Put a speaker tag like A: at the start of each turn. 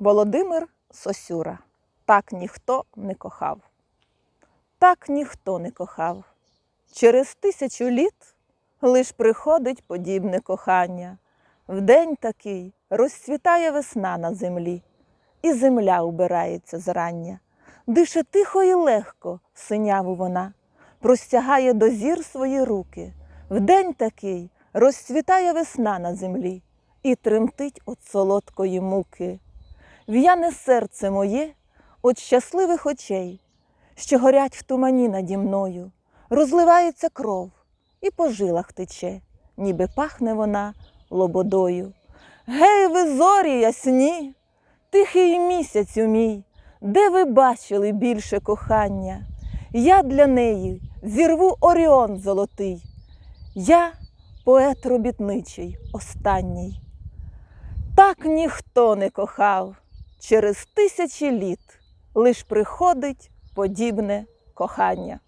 A: Володимир Сосюра. Так ніхто не кохав. Так ніхто не кохав. Через тисячу літ лиш приходить подібне кохання. В день такий розцвітає весна на землі, і земля убирається зрання. Дише тихо і легко синяву вона, простягає до зір свої руки. В день такий розцвітає весна на землі і тремтить от солодкої муки. В'яне серце моє от щасливих очей, що горять в тумані наді мною, розливається кров і по жилах тече, ніби пахне вона лободою. Гей, ви зорі ясні, тихий місяцю мій, де ви бачили більше кохання? Я для неї зірву оріон золотий, я поет робітничий останній. Так ніхто не кохав, через тисячі літ лиш приходить подібне кохання.